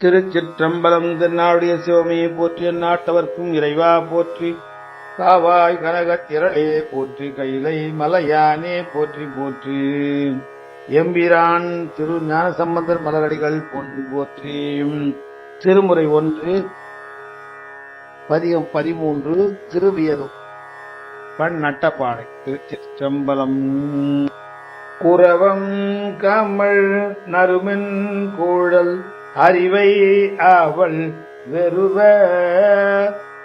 திருச்சிற்றம்பலம் திருநாளுடைய சிவமையை போற்றி நாட்டவர்க்கும் இறைவா போற்றி. காவாய் கனகத்திரளே போற்றி கைலை மலையானே போற்றி போற்றி. எம்பிரான் திரு ஞானசம்பந்தர் மலரடிகள் போற்றி போற்றி. திருமுறை ஒன்று பதிகம் பதிமூன்று திருவியதும் பண் நட்டப்பாடை திருச்சிற்றம்பலம். குரவம் கமல் நறுமின் கூழல் அறிவை அவள் வெறுவ.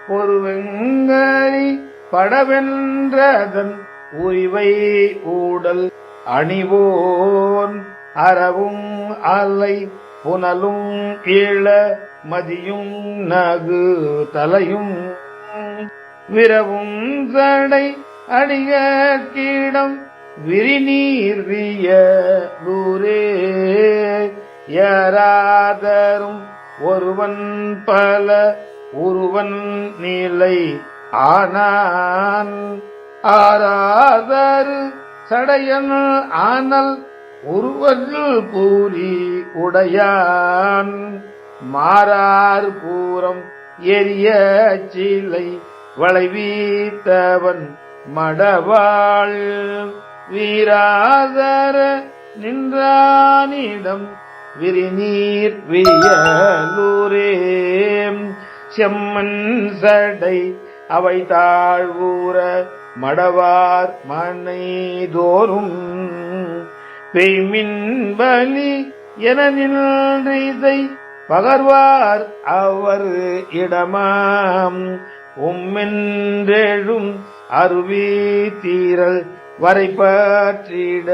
பொருவெங்கரி படவென்றதன் உரிவை ஊடல் அணிவோன். அறவும் அலை புனலும் ஈழ மதியும் நகு தலையும். விரவும் சடை அடிய கீடம் விரிநீர்விய தூரே. யாராதரும் ஒருவன் பல உருவன் நீலை. ஆனான் ஆராதரு சடையன் ஆனல் உருவல் பூரி உடையான். மாறார் பூரம் எரிய சீலை வளைவீத்தவன் மடவாள். வீராதர நின்றானிடம் விரிநீர் வியலூரே. செம்மன் சடை அவை தாழ்வூர மடவார் மனை தோறும் பெய்மின் பலி என நின்றிதை பகர்வார் அவர் இடமாம். உம்மென்றெழும் அருவி தீரல் வரை பற்றிட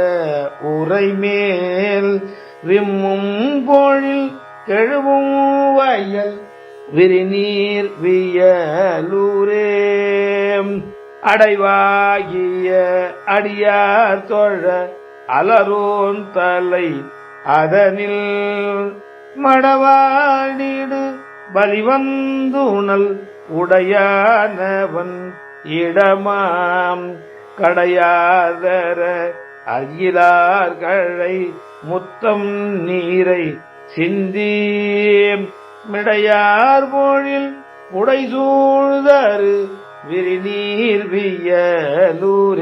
உரைமேல் விம்மும் கோழில் கெழுவும் வயல் விரிநீர் வியலூரே அடைவாகிய அடியார் தொழ அலரோன் தலை அதனில் மடவாடிடு பலிவந்துணல் உடையானவன் இடமாம் கடையாதர அகிலார்களை முத்தம் நீரை சிந்தி மிடையார் போழில் உடைசூழ்தரு விரிநீர் வியலூரேம்.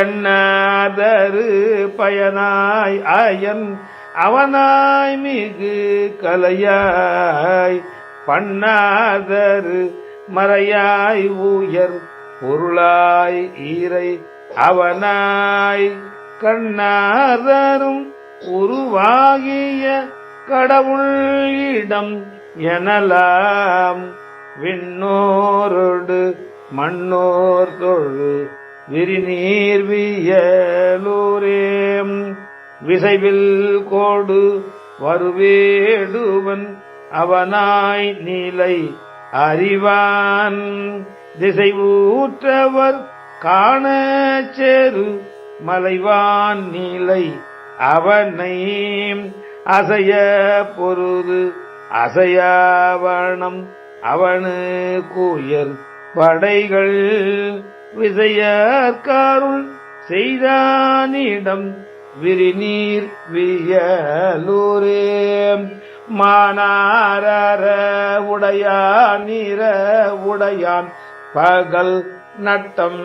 எண்ணாதரு பயனாய் அயன் அவனாய் மிகு கலையாய் பண்ணாதரு மறையாய் உயர் பொருளாய் ஈரை அவனாய் கண்ணாரரும் உருவாகிய கடவுள் இடம் எனலாம். விண்ணோரோடு மண்ணோர் தொழு விரிநீர் வியலூரேம். விசைவில் கோடு வருவேடுவன் அவனாய் நீலை அறிவான். திசை ஊற்றவர் காண மலைவான் நீலை அவனை அசைய பொருது அசையாவணம் அவனு கூயர் படைகள் விசையற்காருள் செய்தானிடம் விரிநீர் வியலூரே. மானார உடையான் நிற உடையான் பகல் நட்டம்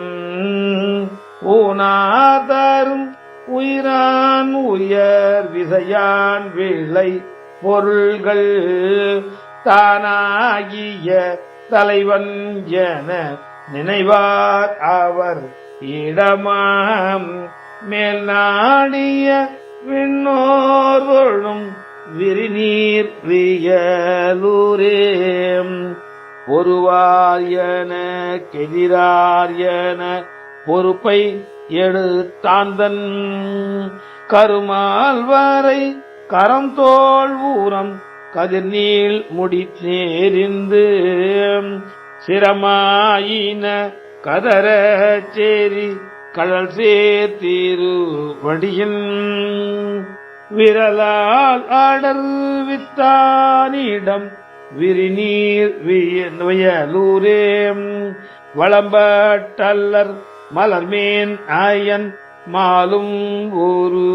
ஊனாதாரும் உயிரான் உயர் விசையான் விளை பொருள்கள் தானாகிய தலைவன் என நினைவார் அவர் இடமாம். மேல் நாடிய விண்ணோர்களும் விரிநீர் வியலூரேம். பொறுவாரியன கெதிராரியன பொறுப்பை எடுத்தாந்தன். கருமால் வரை கரம் தோல் ஊரம் கதிர்நீள் முடி நேரிந்து சிரமாயின கதற சேரி கடல் சேர்த்தீரு வடியின் விரலால் ஆடல் வித்தானிடம் விரிநீர் வியலூரே வளம்பட்டல்லர் மலர்மேன் ஆயன் மாலும் ஒரு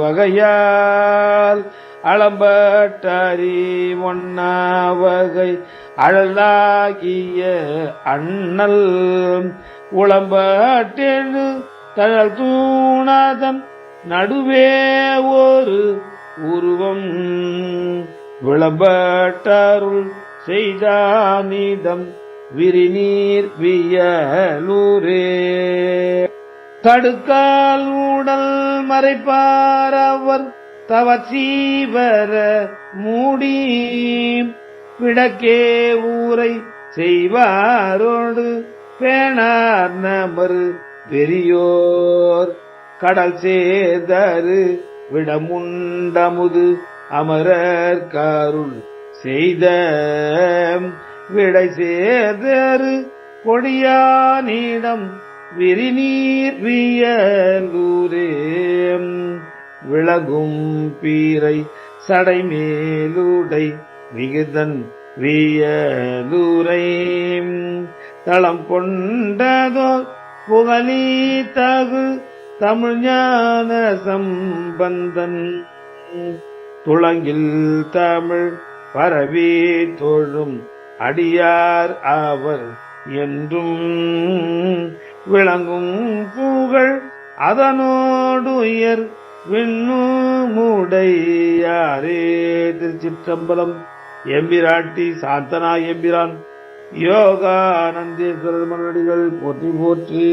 வகையால். அளம்பட்டறி ஒன்னாவகை அழலாகிய அண்ணல். உளம்பட்டெழு தழல் தூணாதன் நடுவே ஒரு உருவம். விளம்பட்டருள் செய்தானிதம் விரிநீர் வியலூரே. தடுக்கால் ஊடல் மறைப்பார் அவர் தவசீவர மூடி விடக்கே ஊரை செய்வாரோடு பேணார் நமர் பெரியோர். கடல் சேதரு விடமுண்டமுது அமரர் காருள் செய்த விடை சேர்தரு கொடியானிடம் விரிநீர் வியலூரே விலகும் பீரை சடைமேலுடை மிகுதன் வியலூரை தளம் கொண்டதோ புகழி தகு தமிழ் ஞான சம்பந்தன். துளங்கில் தமிழ் பரவி தொழும் அடியார் அவர் என்றும் விளங்கும் புகழ் அதனோடு உயர் விண்ணுமுடையாரே. திருச்சிற்றம்பலம் எம்பிராட்டி சாந்தனா எம்பிரான். யோகானந்தேஸ்வரர் மன்னடிகள் போற்றி போற்றி